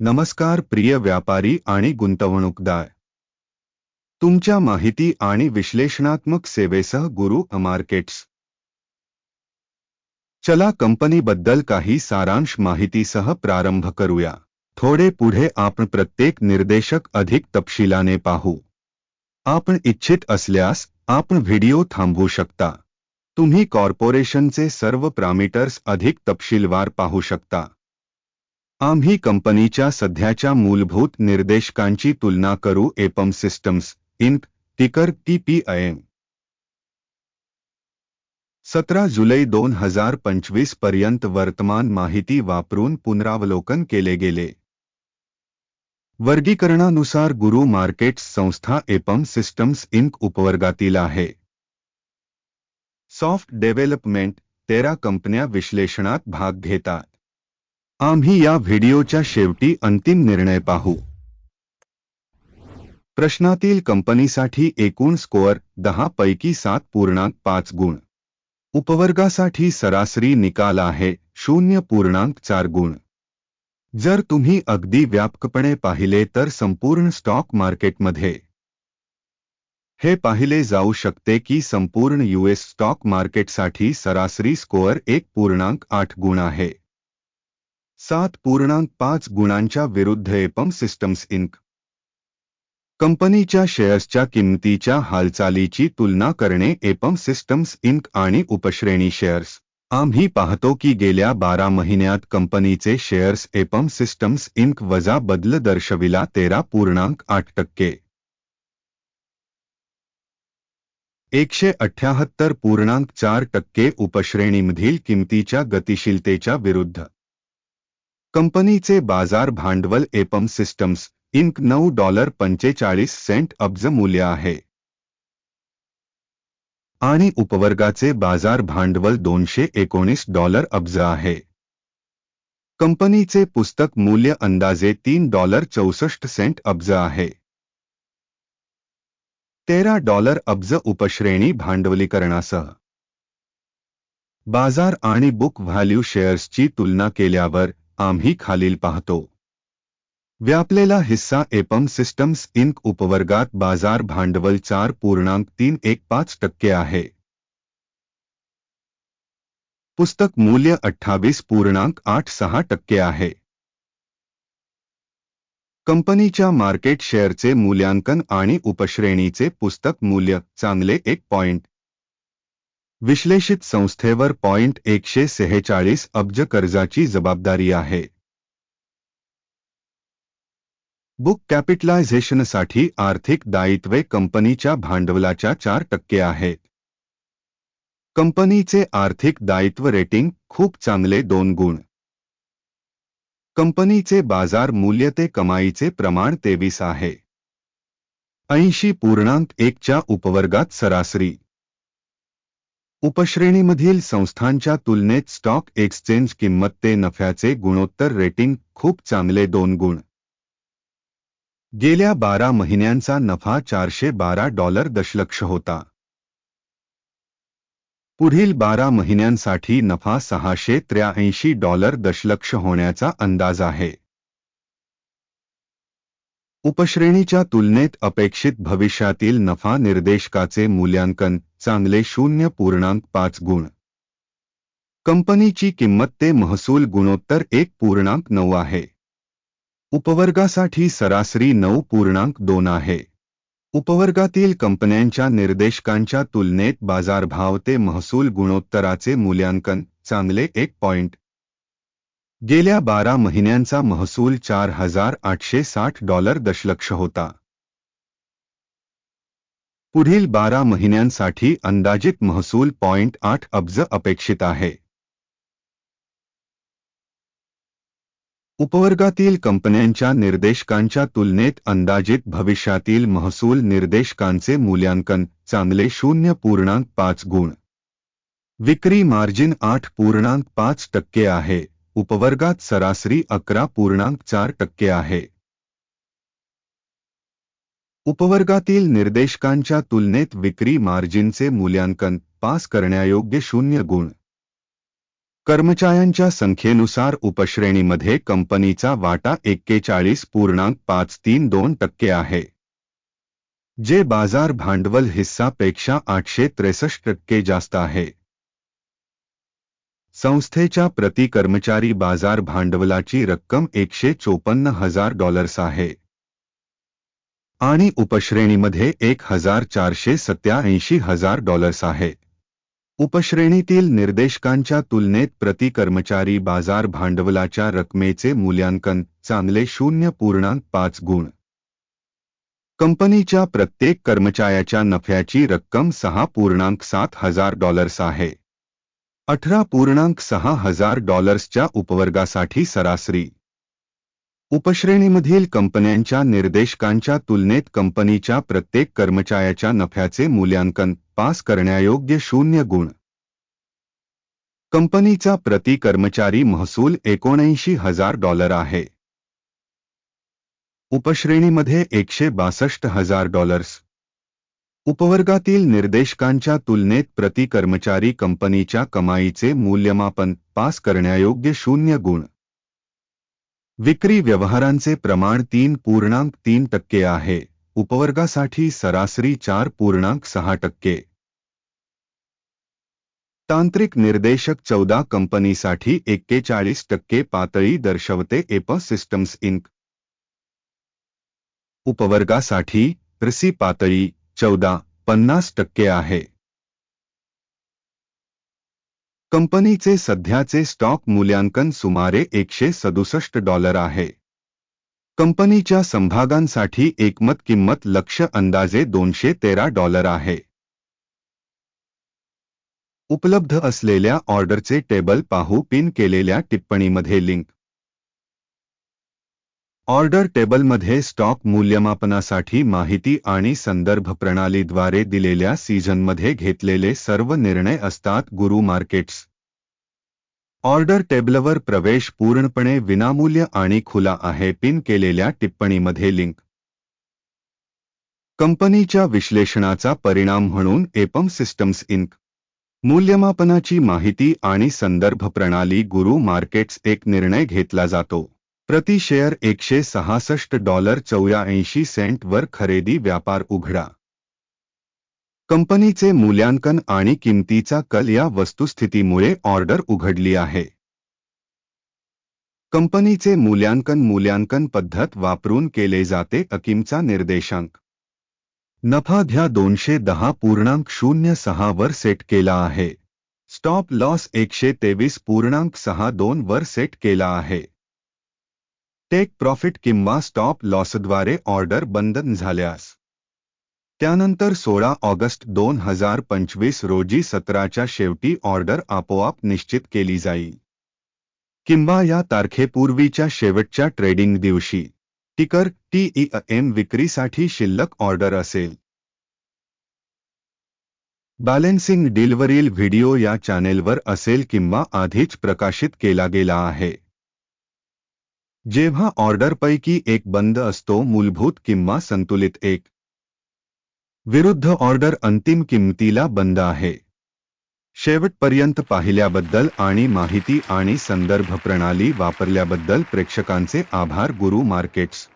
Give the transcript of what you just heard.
नमस्कार प्रिय व्यापारी आणि गुंतवणूकदार. तुमच्या माहिती आणि विश्लेषणात्मक सेवेसह गुरु मार्केट्स चला कंपनीबद्दल काही सारांश माहितीसह प्रारंभ करूया. थोडे पुढे आपण प्रत्येक निर्देशक अधिक तपशिलाने पाहू. आपण इच्छित असल्यास आपण व्हिडिओ थांबवू शकता. तुम्ही कॉर्पोरेशनचे सर्व प्रामीटर्स अधिक तपशीलवार पाहू शकता. आम्ही कंपनीच्या सध्याच्या मूलभूत निर्देशकांची तुलना करू एपम सिस्टम्स इंक टिकर टीपीआयएम. सतरा जुलै दोन हजार पंचवीसपर्यंत वर्तमान माहिती वापरून पुनरावलोकन केले गेले. वर्गीकरणानुसार गुरु मार्केट्स संस्था एपम सिस्टम्स इंक उपवर्गातील आहे. सॉफ्ट डेव्हलपमेंट तेरा कंपन्या विश्लेषणात भाग घेतात. आम्ही या व्हिडिओच्या शेवटी अंतिम निर्णय पाहू. प्रश्नातील कंपनीसाठी एकूण स्कोअर दहा पैकी सात पूर्णांक पाच गुण. उपवर्गासाठी सरासरी निकाल आहे शून्य पूर्णांक चार गुण. जर तुम्ही अगदी व्यापकपणे पाहिले तर संपूर्ण स्टॉक मार्केटमध्ये हे पाहिले जाऊ शकते की संपूर्ण यूएस स्टॉक मार्केटसाठी सरासरी स्कोअर एक पूर्णांक आठ गुण आहे. सात पूर्णांक पाच गुणांच्या विरुद्ध एपम सिस्टम्स इंक. कंपनीच्या शेअर्सच्या किंमतीच्या हालचालीची तुलना करणे एपम सिस्टम्स इंक आणि उपश्रेणी शेअर्स. आम्ही पाहतो की गेल्या बारा महिन्यात कंपनीचे शेअर्स एपम सिस्टम्स इंक वजा बदल दर्शविला तेरा पूर्णांक आठ टक्के. एकशे अठ्याहत्तर पूर्णांक चार टक्के उपश्रेणीमधील किंमतीच्या गतिशीलतेच्या विरुद्ध. कंपनीचे बाजार भांडवल एपम सिस्टम्स इंक नऊ डॉलर पंचेचाळीस सेंट अब्ज मूल्य आहे. आणि उपवर्गाचे बाजार भांडवल दोनशे एकोणीस डॉलर अब्ज आहे. कंपनीचे पुस्तक मूल्य अंदाजे तीन डॉलर चौसष्ट सेंट अब्ज आहे. तेरा डॉलर अब्ज उपश्रेणी भांडवलीकरणासह. बाजार आणि बुक व्हॅल्यू शेअर्सची तुलना केल्यावर आम्ही खालील पाहतो. व्यापलेला हिस्सा एपम सिस्टम्स इंक उपवर्गात बाजार भांडवल चार पूर्णांक तीन एक पाच टक्के आहे. पुस्तक मूल्य अठ्ठावीस पूर्णांक आठ सहा टक्के आहे. कंपनीच्या मार्केट शेअरचे मूल्यांकन आणि उपश्रेणीचे पुस्तक मूल्य चांगले एक पॉइंट विश्लेषित संस्थेवर पॉइंट एकशे सेहेचाळीस अब्ज कर्जाची जबाबदारी आहे. बुक कॅपिटलायझेशनसाठी आर्थिक दायित्वे कंपनीच्या भांडवलाच्या चार टक्के आहे कंपनीचे आर्थिक दायित्व रेटिंग खूप चांगले दोन गुण. कंपनीचे बाजार मूल्य ते कमाईचे प्रमाण तेवीस आहे. ऐंशी पूर्णांक एकच्या उपवर्गात सरासरी. उपश्रेणीमधील संस्थांच्या तुलनेत स्टॉक एक्सचेंज किंमत ते नफ्याचे गुणोत्तर रेटिंग खूप चांगले दोन गुण. गेल्या बारा महिन्यांचा नफा चारशे बारा डॉलर दशलक्ष होता. पुढील बारा महिन्यांसाठी नफा सहाशे त्र्याऐंशी डॉलर दशलक्ष होण्याचा अंदाज आहे. उपश्रेणीच्या तुलनेत अपेक्षित भविष्यातील नफा निर्देशकाचे मूल्यांकन चांगले शून्य पूर्णांक पाच गुण. कंपनीची किंमत ते महसूल गुणोत्तर एक पूर्णांक नऊ आहे. उपवर्गासाठी सरासरी नऊ पूर्णांक दोन आहे. उपवर्गातील कंपन्यांच्या निर्देशकांच्या तुलनेत बाजारभाव ते महसूल गुणोत्तराचे मूल्यांकन चांगले एक पॉइंट गेल्या बारा महिन्यांचा महसूल चार हजार आठशे साठ डॉलर दशलक्ष होता. पुढील बारा महिन्यांसाठी अंदाजित महसूल पॉइंट आठ अब्ज अपेक्षित आहे. उपवर्गातील कंपन्यांच्या निर्देशकांच्या तुलनेत अंदाजित भविष्यातील महसूल निर्देशकांचे मूल्यांकन चांगले शून्य पूर्णांक पाच गुण. विक्री मार्जिन आठ पूर्णांक पाच टक्के आहे. उपवर्गात सरासरी अकरा पूर्णांक चार टक्के आहे. उपवर्गातील निर्देशकांच्या तुलनेत विक्री मार्जिनचे मूल्यांकन पास करण्यायोग्य शून्य गुण. कर्मचाऱ्यांच्या संख्येनुसार उपश्रेणीमध्ये कंपनीचा वाटा एक्केचाळीस पूर्णांक पाच तीन दोन टक्के आहे. जे बाज़ार भांडवल हिस्सापेक्षा आठशे त्रेसष्ट टक्के जास्त आहे. संस्थेच्या प्रति कर्मचारी बाजार भांडवलाची रक्कम एकशे चोपन्न हजार डॉलर्स आहे. आणि उपश्रेणीमध्ये एक हजार चारशे सत्याऐंशी हजार डॉलर्स आहे. उपश्रेणीतील निर्देशकांच्या तुलनेत प्रति कर्मचारी बाजार भांडवलाच्या रकमेचे मूल्यांकन चांगले शून्य पूर्णांक पाच गुण. कंपनीच्या प्रत्येक कर्मचाऱ्याच्या नफ्याची रक्कम सहा पूर्णांक सात हजार डॉलर्स आहे. अठरा पूर्णांक सहा हजार डॉलर्सच्या उपवर्गासाठी सरासरी. उपश्रेणीमधील कंपन्यांच्या निर्देशकांच्या तुलनेत कंपनीच्या प्रत्येक कर्मचाऱ्याच्या नफ्याचे मूल्यांकन पास करण्यायोग्य शून्य गुण. कंपनीचा प्रति कर्मचारी महसूल एकोणऐंशी हजार डॉलर आहे. उपश्रेणीमध्ये एकशे बासष्ट हजार डॉलर्स. उपवर्गातील निर्देशकांच्या तुलनेत प्रति कर्मचारी कंपनीच्या कमाईचे मूल्यमापन पास करण्यायोग्य शून्य गुण. विक्री व्यवहारांचे प्रमाण तीन पूर्णांक तीन टक्के आहे. उपवर्गासाठी सरासरी चार पूर्णांक सहा टक्के. तांत्रिक निर्देशक चौदा कंपनीसाठी एक्केचाळीस टक्के पातळी दर्शवते एप सिस्टम्स इंक. उपवर्गासाठी रसी पातळी चौदा पन्नास टक्के आहे. कंपनीचे सध्याचे स्टॉक मूल्यांकन सुमारे एकशे सदुसष्ट डॉलर आहे. कंपनीच्या संभागांसाठी एकमत किंमत लक्ष अंदाजे दोनशे तेरा डॉलर आहे. उपलब्ध असलेल्या ऑर्डरचे टेबल पाहू पिन केलेल्या टिप्पणीमध्ये लिंक. ऑर्डर टेबलमध्ये स्टॉक मूल्यमापनासाठी माहिती आणि संदर्भ प्रणालीद्वारे दिलेल्या सीझनमध्ये घेतलेले सर्व निर्णय असतात गुरु मार्केट्स. ऑर्डर टेबलवर प्रवेश पूर्णपणे विनामूल्य आणि खुला आहे पिन केलेल्या टिप्पणीमध्ये लिंक. कंपनीच्या विश्लेषणाचा परिणाम म्हणून एपम सिस्टम्स इंक. मूल्यमापनाची माहिती आणि संदर्भ प्रणाली गुरु मार्केट्स एक निर्णय घेतला जातो. प्रति शेअर एकशे सहासष्ट डॉलर चौऱ्याऐंशी सेंटवर खरेदी व्यापार उघडा. कंपनीचे मूल्यांकन आणि किंमतीचा कल या वस्तुस्थितीमुळे ऑर्डर उघडली आहे. कंपनीचे मूल्यांकन मूल्यांकन पद्धत वापरून केले जाते अकिमचा निर्देशांक. नफा घ्या दोनशे दहा पूर्णांक शून्य सहा वर सेट केला आहे. स्टॉप लॉस एकशे तेवीस पूर्णांक सहा दोन वर सेट केला आहे. टेक प्रॉफिट किंवा स्टॉप लॉसद्वारे ऑर्डर बंद झाल्यास. त्यानंतर सोळा ऑगस्ट दोन हजार पंचवीस रोजी सतराच्या शेवटी ऑर्डर आपोआप निश्चित केली जाईल. किंवा या तारखेपूर्वीच्या शेवटच्या ट्रेडिंग दिवशी टिकर टी एम विक्रीसाठी शिल्लक ऑर्डर असेल. बॅलेन्सिंग डीलवरील व्हिडिओ या चॅनेलवर असेल किंवा आधीच प्रकाशित केला गेला आहे. जेव्हा ऑर्डरपैकी एक बंद असतो मूलभूत किंवा संतुलित एक. विरुद्ध ऑर्डर अंतिम किंमतीला बंद आहे. शेवटपर्यंत पाहिल्याबद्दल आणि माहिती आणि संदर्भ प्रणाली वापरल्याबद्दल प्रेक्षकांचे आभार गुरु मार्केट्स.